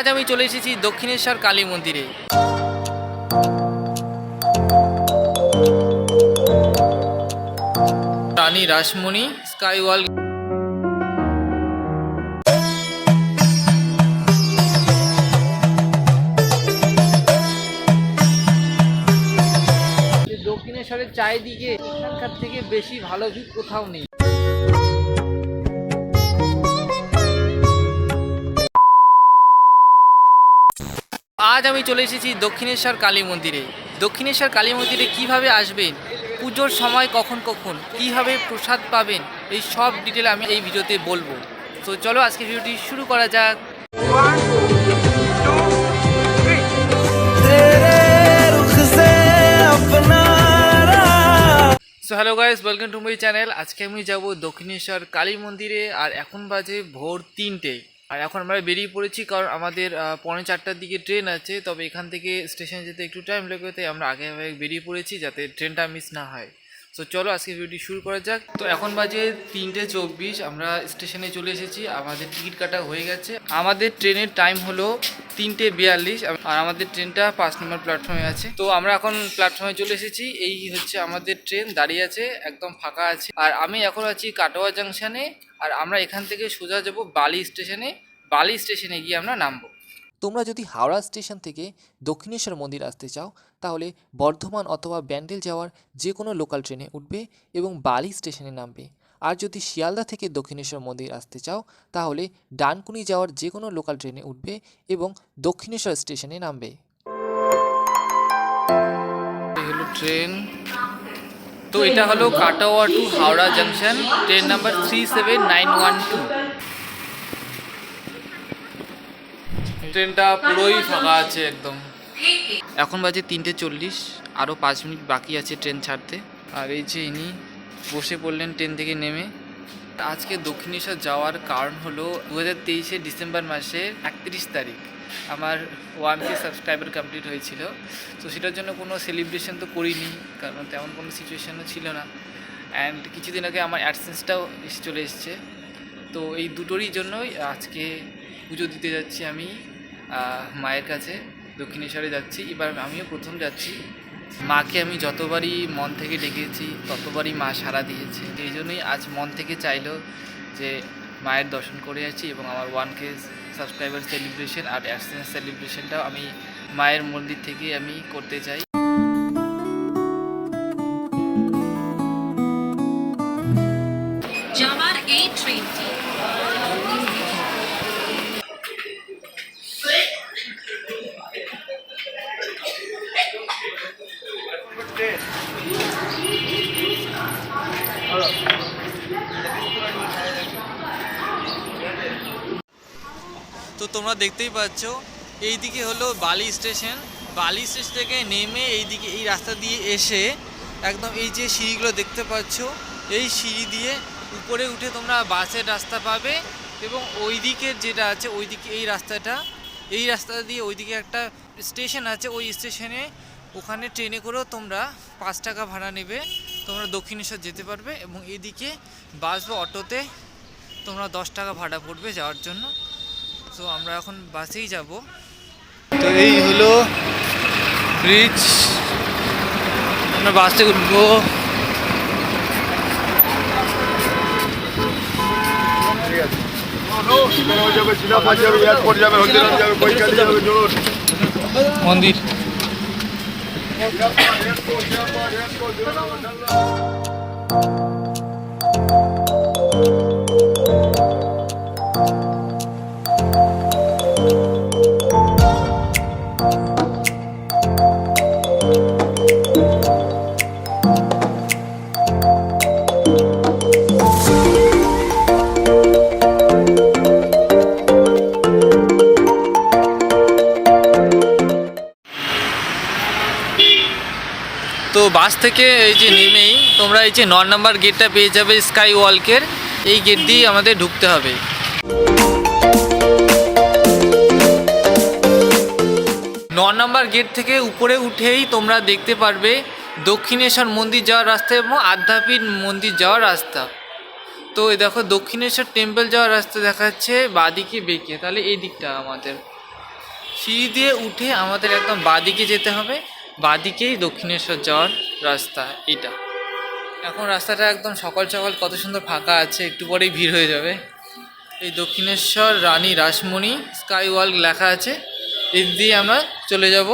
আজ আমি চলে এসেছি দক্ষিণেশ্বর কালী মন্দিরে। রানী রাসমণি স্কাই ওয়াল দক্ষিণেশ্বরের চারিদিকে এখানকার থেকে বেশি ভালো ভিউ কোথাও নেই। আজ আমি চলে এসেছি দক্ষিণেশ্বর কালী মন্দিরে। দক্ষিণেশ্বর কালী মন্দিরে কীভাবে আসবেন, পুজোর সময় কখন কখন, কীভাবে প্রসাদ পাবেন, এই সব ডিটেল আমি এই ভিডিওতে বলব। তো চলো আজকে ভিডিওটি শুরু করা যাক। So hello guys welcome to my channel আজকে আমি যাব দক্ষিণেশ্বর কালী মন্দিরে, আর এখন বাজে ভোর তিনটে। আর এখন আমরা বেরিয়ে পড়েছি, কারণ আমাদের পনেরো পৌনে চারটার দিকে ট্রেন আছে, তবে এখান থেকে স্টেশন যেতে একটু টাইম লাগবে, তাই আমরা আগে বেরিয়ে পড়েছি যাতে ট্রেনটা মিস না হয়। তো চলো আজকে ভিডিওটি শুরু করা যাক। তো এখন বাজে তিনটে চব্বিশ, আমরা স্টেশনে চলে এসেছি। আমাদের টিকিট কাটা হয়ে গেছে। আমাদের ট্রেনের টাইম হলো তিনটে বিয়াল্লিশ, আর আমাদের ট্রেনটা পাঁচ নম্বর প্ল্যাটফর্মে আছে। তো আমরা এখন প্ল্যাটফর্মে চলে এসেছি। এই হচ্ছে আমাদের ট্রেন, দাঁড়িয়ে আছে, একদম ফাঁকা আছে। আর আমি এখন আছি কাটোয়া জাংশনে আর আমরা এখান থেকে সোজা যাব বালি স্টেশনে। বালি স্টেশনে গিয়ে আমরা নামবো। তোমরা যদি হাওড়া স্টেশন থেকে দক্ষিণেশ্বর মন্দির আসতে চাও, তাহলে বর্ধমান অথবা ব্যান্ডেল যাওয়ার যে কোনো লোকাল ট্রেনে উঠবে এবং বালি স্টেশনে নামবে। আর যদি শিয়ালদা থেকে দক্ষিণেশ্বর মন্দির আসতে চাও, তাহলে ডানকুনি যাওয়ার যে কোনো লোকাল ট্রেনে উঠবে এবং দক্ষিণেশ্বর স্টেশনে নামবে। ট্রেন তো এটা হলো Katwa to Howrah junction train number three seven nine one two ট্রেনটা পুরোই ফাঁকা আছে একদম। এখন বাজে তিনটে চল্লিশ আরও পাঁচ মিনিট বাকি আছে ট্রেন ছাড়তে। আর এই যে ইনি বসে পড়লেন ট্রেন থেকে নেমে। আজকে দক্ষিণেশ্বর যাওয়ার কারণ হলো দু হাজার তেইশে ডিসেম্বর মাসের একত্রিশ তারিখ। আমার ওয়ান কে সাবস্ক্রাইবার কমপ্লিট হয়েছিল। তো সেটার জন্য কোনো সেলিব্রেশন তো করিনি, কারণ তেমন কোনো সিচুয়েশনও ছিল না। অ্যান্ড কিছুদিন আগে আমার অ্যাডসেন্সটাও এসে চলে এসছে। তো এই দুটোরই জন্যই আজকে পুজো দিতে যাচ্ছি আমি। মায়ের কাছে দক্ষিণেশ্বরে যাচ্ছি। এবার আমিও প্রথম যাচ্ছি। মাকে আমি যতবারই মন থেকে ডেকেছি, ততবারই মা সারা দিয়েছে। এই জন্যই আজ মন থেকে চাইলো যে মায়ের দর্শন করে আছি এবং আমার ওয়ান কে সাবস্ক্রাইবার সেলিব্রেশন আর অ্যাক্সিডেন্ট সেলিব্রেশনটাও আমি মায়ের মন্দির থেকে আমি করতে চাই। তোমরা দেখতেই পাচ্ছ, এইদিকে হলো বালি স্টেশন। বালি স্টেশন থেকে নেমে এইদিকে, এই রাস্তা দিয়ে এসে একদম এই যে সিঁড়িগুলো দেখতে পাচ্ছ, এই সিঁড়ি দিয়ে উপরে উঠে তোমরা বাসের রাস্তা পাবে এবং ওই দিকের যেটা আছে ওই দিকে এই রাস্তাটা, এই রাস্তা দিয়ে ওইদিকে একটা স্টেশন আছে, ওই স্টেশনে ওখানে ট্রেনে করেও তোমরা পাঁচ টাকা ভাড়া নেবে। তোমরা দক্ষিণেশ্বর যেতে পারবে এবং এদিকে বাস বা অটোতে তোমরা দশ টাকা ভাড়া পড়বে যাওয়ার জন্য। তো আমরা এখন বাসেই যাব। তো এই হলো ব্রিজ আমরা বাসে উঠবো। হয়ে বাস থেকে এই যে নেমেই তোমরা এই যে ন নম্বর গেটটা পেয়ে যাবে স্কাই ওয়ালকের এই গেট দিয়ে আমাদের ঢুকতে হবে। ন নম্বর গেট থেকে উপরে উঠেই তোমরা দেখতে পারবে দক্ষিণেশ্বর মন্দির যাওয়ার রাস্তা এবং আদ্যাপীঠ মন্দির যাওয়ার রাস্তা। তো এই দেখো দক্ষিণেশ্বর টেম্পল যাওয়ার রাস্তা দেখাচ্ছে, বাদিকে বেঁকে। তাহলে এই দিকটা আমাদের। সিঁড়ি দিয়ে উঠে আমাদের একদম বাদিকে যেতে হবে। বাদিকেই দক্ষিণেশ্বর যাওয়ার রাস্তা এটা। এখন রাস্তাটা একদম সকাল সকাল কত সুন্দর ফাঁকা আছে, একটু পরেই ভিড় হয়ে যাবে। এই দক্ষিণেশ্বর রানী রাসমণি স্কাই ওয়ার্ল্ড লেখা আছে, এর দিয়ে আমরা চলে যাব।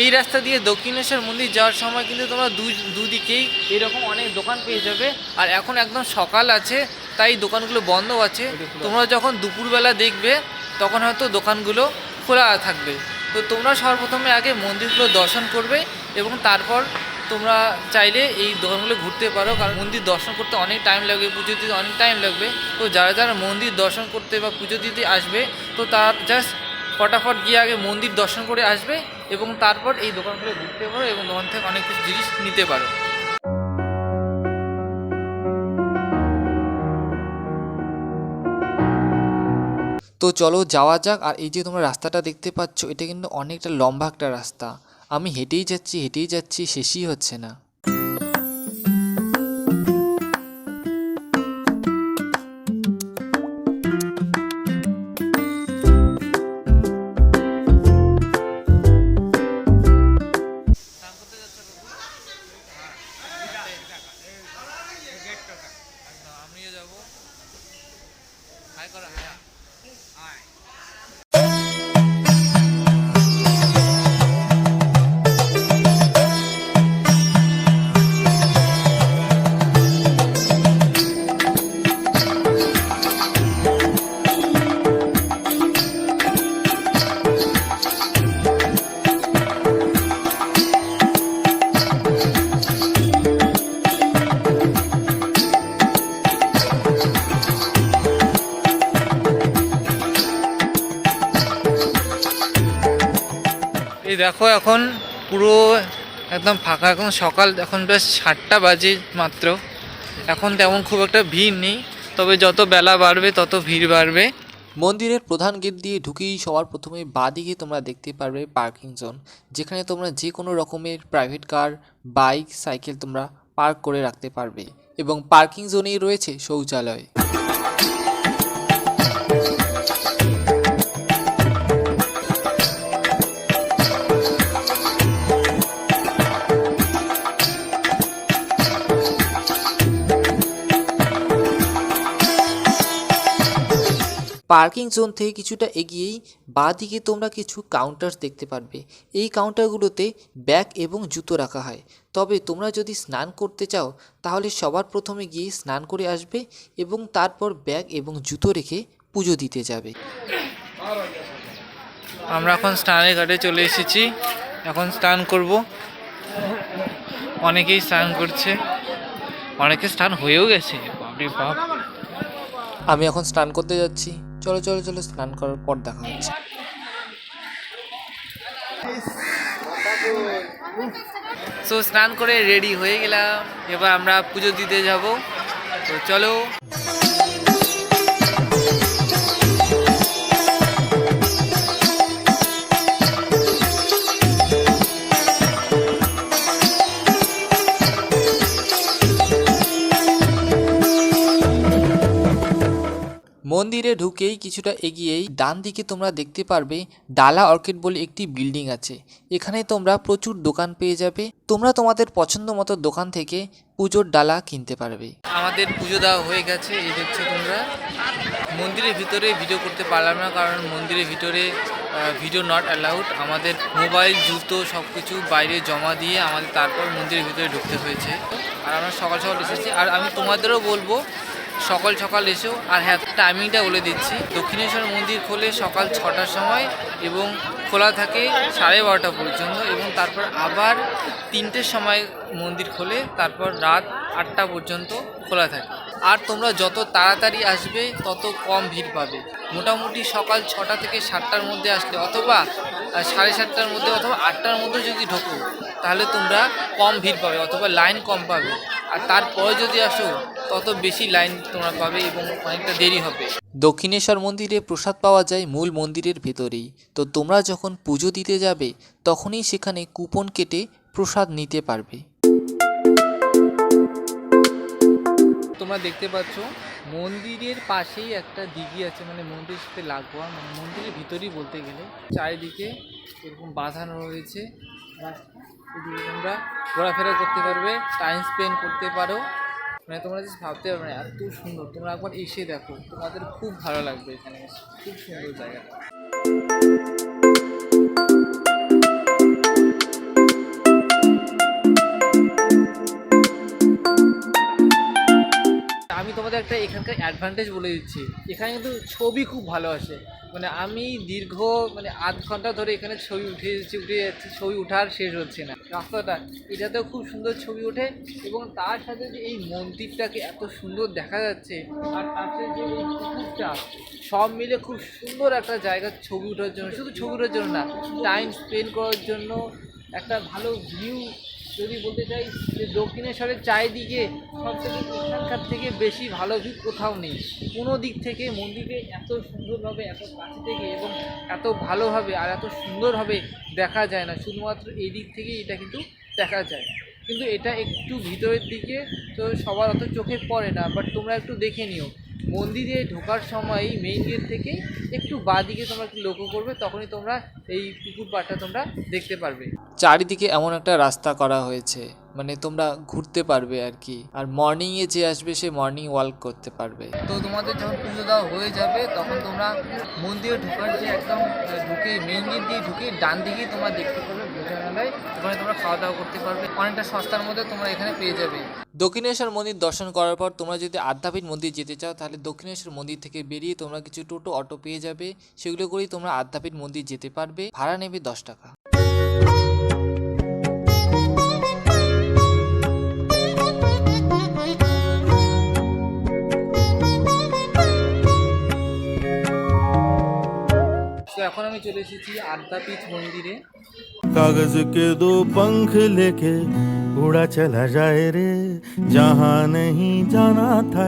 এই রাস্তা দিয়ে দক্ষিণেশ্বর মন্দির যাওয়ার সময় কিন্তু তোমরা দু, দুদিকেই এরকম অনেক দোকান পেয়ে যাবে। আর এখন একদম সকাল আছে, তাই দোকানগুলো বন্ধ আছে। তোমরা যখন দুপুরবেলা দেখবে, তখন হয়তো দোকানগুলো খোলা থাকবে। তো তোমরা সর্বপ্রথমে আগে মন্দিরগুলো দর্শন করবে এবং তারপর তোমরা চাইলে এই দোকানগুলো ঘুরতে পারো, কারণ মন্দির দর্শন করতে অনেক টাইম লাগবে, পুজো দিতে অনেক টাইম লাগবে। তো যারা যারা মন্দির দর্শন করতে বা পুজো দিতে আসবে, তো তারা জাস্ট ফটাফট গিয়ে আগে মন্দির দর্শন করে আসবে এবং তারপর এই দোকানগুলো ঘুরতে পারো এবং দোকান থেকে অনেক কিছু জিনিস নিতে পারো। তো চলো যাওয়া যাক, আর এই যে তোমরা রাস্তাটা দেখতে পাচ্ছ, এটা কিন্তু অনেকটা লম্বা একটা রাস্তা। আমি হেঁটেই যাচ্ছি হেঁটেই যাচ্ছি, শেষই হচ্ছে না। এই দেখো এখন পুরো একদম ফাঁকা, এখন সকাল, এখন বেশ সাতটা বাজে মাত্র। এখন তেমন খুব একটা ভিড় নেই, তবে যত বেলা বাড়বে, তত ভিড় বাড়বে। মন্দিরের প্রধান গেট দিয়ে ঢুকেই সবার প্রথমে বাঁদিকে তোমরা দেখতে পারবে পার্কিং জোন, যেখানে তোমরা যে কোনো রকমের প্রাইভেট কার বাইক সাইকেল তোমরা পার্ক করে রাখতে পারবে। এবং পার্কিং জোনেই রয়েছে শৌচালয়। পার্কিং জোন থেকে কিছুটা এগিয়েই বাঁ দিকে তোমরা কিছু কাউন্টার দেখতে পারবে। এই কাউন্টারগুলোতে ব্যাগ এবং জুতো রাখা হয়। তবে তোমরা যদি স্নান করতে চাও তাহলে সবার প্রথমে গিয়ে স্নান করে আসবে এবং তারপর ব্যাগ এবং জুতো রেখে পুজো দিতে যাবে। আমরা এখন স্নানের ঘাটে চলে এসেছি। এখন স্নান করব। অনেকেই স্নান করছে। অনেকে স্নান হয়েও গেছে। বাপরে বাপ। আমি এখন স্নান করতে যাচ্ছি। চলো চলো চলো, স্নান করার পর দেখা হচ্ছে। সো স্নান করে রেডি হয়ে গেলাম। এবার আমরা পুজো দিতে যাব। তো চলো। মন্দিরে ঢুকেই কিছুটা এগিয়েই ডান দিকে তোমরা দেখতে পারবে ডালা অর্কিড বলে একটি বিল্ডিং আছে। এখানে তোমরা প্রচুর দোকান পেয়ে যাবে। তোমরা তোমাদের পছন্দ মতো দোকান থেকে পুজোর ডালা কিনতে পারবে। আমাদের পুজো দেওয়া হয়ে গেছে, এই দেখছ তোমরা। মন্দিরের ভিতরে ভিডিও করতে পারলাম না, কারণ মন্দিরের ভিতরে ভিডিও নট অ্যালাউড আমাদের মোবাইল জুতো সব কিছু বাইরে জমা দিয়ে আমাদের তারপর মন্দিরের ভিতরে ঢুকতে হয়েছে। আর আমরা সকাল সকাল এসেছি। আর আমি তোমাদেরও বলব সকাল সকাল এসো। আর হ্যাঁ টাইমিংটা বলে দিচ্ছি। দক্ষিণেশ্বর মন্দির খোলে সকাল ছটার সময় এবং খোলা থাকে সাড়ে বারোটা পর্যন্ত এবং তারপর আবার তিনটের সময় মন্দির খোলে, তারপর রাত আটটা পর্যন্ত খোলা থাকে। আর তোমরা যত তাড়াতাড়ি আসবে, তত কম ভিড় পাবে। মোটামুটি সকাল ছটা থেকে সাতটার মধ্যে আসলে অথবা সাড়ে সাতটার মধ্যে অথবা আটটার মধ্যে যদি ঢোকো তাহলে তোমরা কম ভিড় পাবে অথবা লাইন কম পাবে। আর তারপরে যদি আসো তত বেশি লাইন তোমরা পাবে এবং অনেকটা দেরি হবে। দক্ষিণেশ্বর মন্দিরে প্রসাদ পাওয়া যায় মূল মন্দিরের ভেতরেই। তো তোমরা যখন পুজো দিতে যাবে তখনই সেখানে কুপন কেটে প্রসাদ নিতে পারবে। তোমরা দেখতে পাচ্ছ মন্দিরের পাশেই একটা দিঘি আছে মানে মন্দিরের সাথে লাগোয়া মানে মন্দিরের ভিতরেই বলতে গেলে। চারিদিকে এরকম বাঁধানো রয়েছে। তোমরা ঘোরাফেরা করতে পারবে টাইম স্পেন্ড করতে পারো। মানে তোমরা জাস্ট ভাবতে পারবে না, এত সুন্দর। তোমরা একবার এসে দেখো, তোমাদের খুব ভালো লাগবে এখানে। খুব সুন্দর জায়গা তোমাদের একটা এখানকার অ্যাডভান্টেজ বলে দিচ্ছি। এখানে কিন্তু ছবি খুব ভালো আসে। মানে আমি দীর্ঘ মানে আধ ঘণ্টা ধরে এখানে ছবি উঠে যাচ্ছি উঠে যাচ্ছি, ছবি উঠার শেষ হচ্ছে না। রাস্তাটা, এটাতেও খুব সুন্দর ছবি ওঠে এবং তার সাথে যে এই মন্দিরটাকে এত সুন্দর দেখা যাচ্ছে আর সাথে যে এই পুকুরটা, সব মিলে খুব সুন্দর একটা জায়গা ছবি ওঠার জন্য। শুধু ছবি ওঠার জন্য না টাইম স্পেন্ড করার জন্য একটা ভালো ভিউ যদি বলতে চাই যে দক্ষিণেশ্বরের চারিদিকে সব থেকে এখানকার থেকে বেশি ভালো ভিউ কোথাও নেই। কোনো দিক থেকে মন্দিরে এত সুন্দরভাবে, এত কাছে থেকে এবং এত ভালোভাবে আর এত সুন্দরভাবে দেখা যায় না। শুধুমাত্র এই দিক থেকেই এটা কিন্তু দেখা যায়। কিন্তু এটা একটু ভিতরের দিকে তো সবার অত চোখে পড়ে না। বাট তোমরা একটু দেখে নিও। মন্দিরে ঢোকার সময় মেইন গেট থেকে একটু বাঁ দিকে তোমরা একটু লক্ষ্য করবে, তখনই তোমরা এই পুকুর পাড়টা তোমরা দেখতে পারবে। চারিদিকে এমন একটা রাস্তা করা হয়েছে মানে তোমরা ঘুরতে পারবে আর কি। আর মর্নিংয়ে যে আসবে সে মর্নিং ওয়াক করতে পারবে। তো তোমাদের যখন পুজো দেওয়া হয়ে যাবে তখন তোমরা মন্দিরে ঢোকার যে একদম ঢুকে মেইন গেট দিয়ে ঢুকে ডান দিকেই তোমরা দেখতে পারবে ভোজনালয়। ওখানে তোমরা খাওয়া দাওয়া করতে পারবে। অনেকটা সস্তার মধ্যে তোমরা এখানে পেয়ে যাবে। দক্ষিণেশ্বর মন্দির দর্শন করার পর তোমরা যদি আদ্যাপীঠ মন্দির যেতে চাও তাহলে দক্ষিণেশ্বর মন্দির থেকে বেরিয়ে তোমরা কিছু টোটো অটো পেয়ে যাবে। সেগুলো করেই তোমরা আদ্যাপীঠ মন্দির যেতে পারবে। ভাড়া নেবে দশ টাকা। এখন আমি চলে এসেছি আদ্যাপীঠ মন্দিরে। কাগজ কে দো পঙ্খ লেখে উড়া চলা যায় রে জাহা নেই জানা থা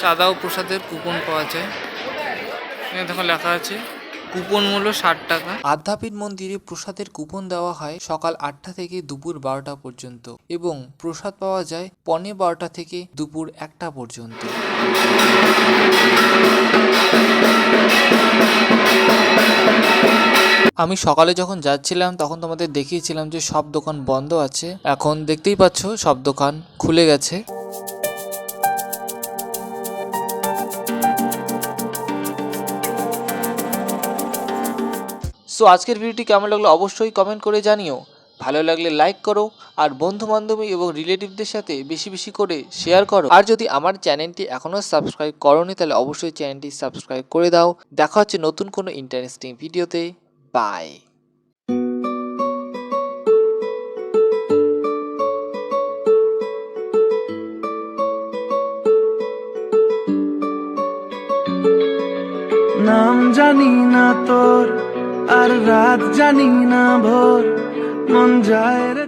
চাঁদা ও প্রসাদের কুপন পাওয়া যায়। এখানে দেখো লেখা আছে কুপন মূল্য ষাট টাকা। আধ্যাপীঠ মন্দিরে প্রসাদের কুপন দেওয়া হয় সকাল আটটা থেকে দুপুর বারোটা পর্যন্ত এবং প্রসাদ পাওয়া যায় পনে বারোটা থেকে দুপুর একটা পর্যন্ত। আমি সকালে যখন যাচ্ছিলাম তখন তোমাদের দেখিয়েছিলাম যে সব দোকান বন্ধ আছে। এখন দেখতেই পাচ্ছ সব দোকান খুলে গেছে। সো আজকের ভিডিওটি কেমন লাগল অবশ্যই কমেন্ট করে জানিও। ভালো লাগলে লাইক করো আর বন্ধু বান্ধবী এবং রিলেটিভদের সাথে বেশি বেশি করে শেয়ার করো। আর যদি আমার চ্যানেলটি এখনও সাবস্ক্রাইব করোনি, তাহলে অবশ্যই চ্যানেলটি সাবস্ক্রাইব করে দাও। দেখা হচ্ছে নতুন কোনো ইন্টারেস্টিং ভিডিওতে বাই নাম জানি না তোর। আর রাত জানি না ভোর মন যায় রে।